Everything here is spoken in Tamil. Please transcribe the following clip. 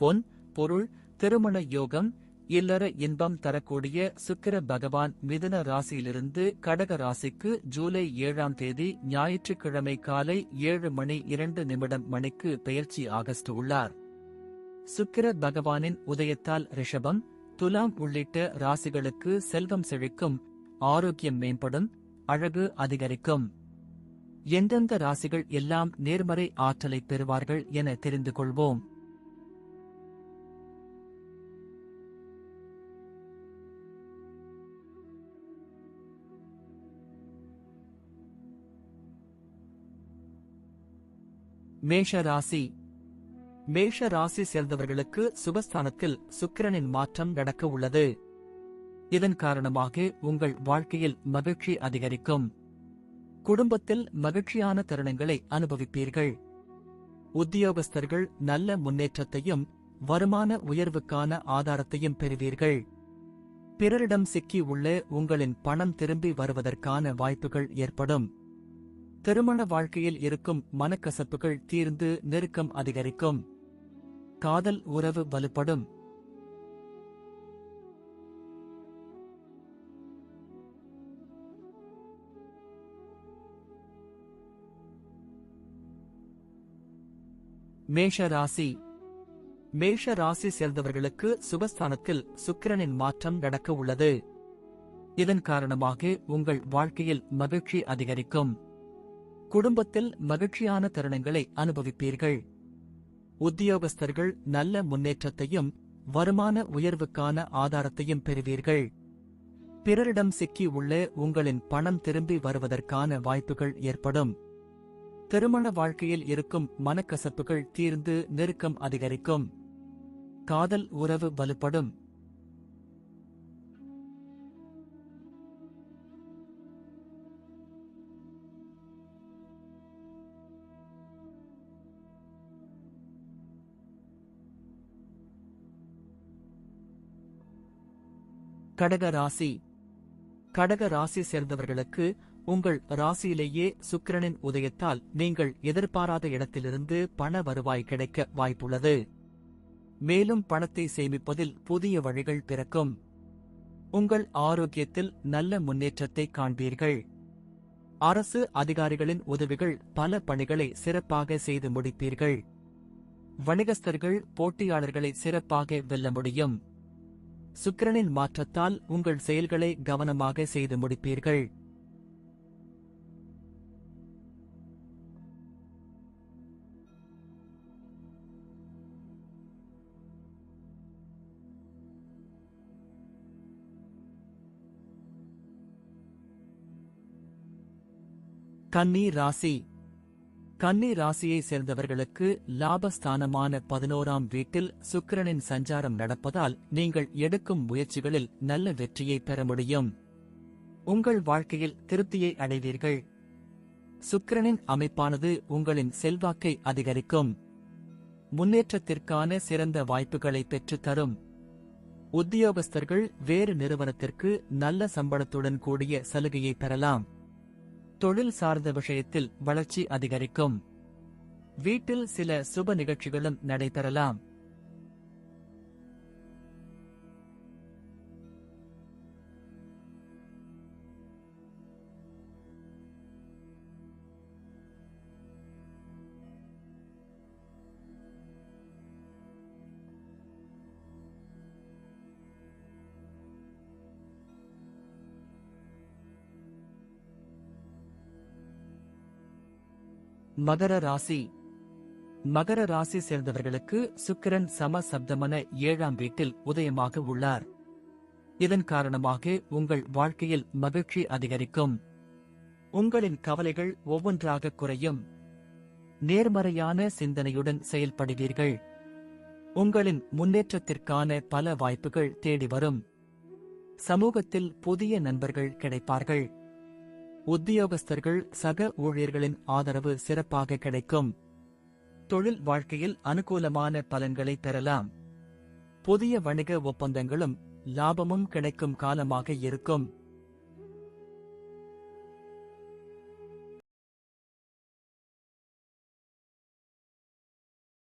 பொன் பொருள் திருமண யோகம் இல்லற இன்பம் தரக்கூடிய சுக்கிர பகவான் மிதுன ராசியிலிருந்து கடக ராசிக்கு ஜூலை ஏழாம் தேதி ஞாயிற்றுக்கிழமை காலை ஏழு மணி இரண்டு நிமிடம் மணிக்கு பெயர்ச்சி ஆகஸ்ட் உள்ளார். சுக்கிர பகவானின் உதயத்தால் ரிஷபம் துலாம் உள்ளிட்ட ராசிகளுக்கு செல்வம் செழிக்கும் ஆரோக்கியம் மேம்படும் அழகு அதிகரிக்கும். எந்தெந்த ராசிகள் எல்லாம் நேர்மறை ஆற்றலை பெறுவார்கள் என தெரிந்து கொள்வோம். மேஷ ராசி மேஷ ராசி சேர்ந்தவர்களுக்கு சுபஸ்தானத்தில் சுக்கிரனின் மாற்றம் நடக்க உள்ளது. இதன் காரணமாக உங்கள் வாழ்க்கையில் மகிழ்ச்சி அதிகரிக்கும். குடும்பத்தில் மகிழ்ச்சியான தருணங்களை அனுபவிப்பீர்கள். உத்தியோகஸ்தர்கள் நல்ல முன்னேற்றத்தையும் வருமான உயர்வுக்கான ஆதாரத்தையும் பெறுவீர்கள். பிறரிடம் சிக்கி உள்ள உங்களின் பணம் திரும்பி வருவதற்கான வாய்ப்புகள் ஏற்படும். திருமண வாழ்க்கையில் இருக்கும் மனக்கசப்புகள் தீர்ந்து நெருக்கம் அதிகரிக்கும். காதல் உறவு வலுப்படும். மேஷ ராசி மேஷ ராசி சேர்ந்தவர்களுக்கு சுபஸ்தானத்தில் சுக்கிரனின் மாற்றம் நடக்க உள்ளது இதன் காரணமாக உங்கள் வாழ்க்கையில் மகிழ்ச்சி அதிகரிக்கும். குடும்பத்தில் மகிழ்ச்சியான தருணங்களை அனுபவிப்பீர்கள். உத்தியோகஸ்தர்கள் நல்ல முன்னேற்றத்தையும் வருமான உயர்வுக்கான ஆதாரத்தையும் பெறுவீர்கள். பிறரிடம் சிக்கி உள்ள உங்களின் பணம் திரும்பி வருவதற்கான வாய்ப்புகள் ஏற்படும். திருமண வாழ்க்கையில் இருக்கும் மனக்கசப்புகள் தீர்ந்து நெருக்கம் அதிகரிக்கும். காதல் உறவு வலுப்படும். கடக ராசி. கடக ராசி சேர்ந்தவர்களுக்கு உங்கள் ராசியிலேயே சுக்கிரனின் உதயத்தால் நீங்கள் எதிர்பாராத இடத்திலிருந்து பண வருவாய் கிடைக்க வாய்ப்புள்ளது. மேலும் பணத்தை சேமிப்பதில் புதிய வழிகள் பிறக்கும். உங்கள் ஆரோக்கியத்தில் நல்ல முன்னேற்றத்தை காண்பீர்கள். அரசு அதிகாரிகளின் உதவிகள் பல பணிகளை சிறப்பாக செய்து முடிப்பீர்கள். வணிகஸ்தர்கள் போட்டியாளர்களை சிறப்பாக வெல்ல முடியும். சுக்கிரனின் மாற்றத்தால் உங்கள் செயல்களை கவனமாக செய்து முடிப்பீர்கள். கன்னி ராசி. கன்னி ராசியை சேர்ந்தவர்களுக்கு லாபஸ்தானமான பதினோராம் வீட்டில் சுக்கிரனின் சஞ்சாரம் நடப்பதால் நீங்கள் எடுக்கும் முயற்சிகளில் நல்ல வெற்றியை பெற முடியும். உங்கள் வாழ்க்கையில் திருப்தியை அடைவீர்கள். சுக்கிரனின் அமைப்பானது உங்களின் செல்வாக்கை அதிகரிக்கும். முன்னேற்றத்திற்கான சிறந்த வாய்ப்புகளை பெற்றுத் தரும். உத்தியோகஸ்தர்கள் வேறு நிறுவனத்திற்கு நல்ல சம்பளத்துடன் கூடிய சலுகையை பெறலாம். தொழில் சார்ந்த விஷயத்தில் வளர்ச்சி அதிகரிக்கும். வீட்டில் சில சுப நிகழ்ச்சிகளும் நடைபெறலாம். மகர ராசி. மகர ராசி சேர்ந்தவர்களுக்கு சுக்கிரன் சம சப்தமன ஏழாம் வீட்டில் உதயமாக உள்ளார். இதன் காரணமாக உங்கள் வாழ்க்கையில் மகிழ்ச்சி அதிகரிக்கும். உங்களின் கவலைகள் ஒவ்வொன்றாக குறையும். நேர்மறையான சிந்தனையுடன் செயல்படுவீர்கள். உங்களின் முன்னேற்றத்திற்கான பல வாய்ப்புகள் தேடி வரும். சமூகத்தில் புதிய நண்பர்கள் கிடைப்பார்கள். உத்தியோகஸ்தர்கள் சக ஊழியர்களின் ஆதரவு சிறப்பாக கிடைக்கும். தொழில் வாழ்க்கையில் அனுகூலமான பலன்களை பெறலாம். புதிய வணிக ஒப்பந்தங்களும் லாபமும் கிடைக்கும் காலமாக இருக்கும்.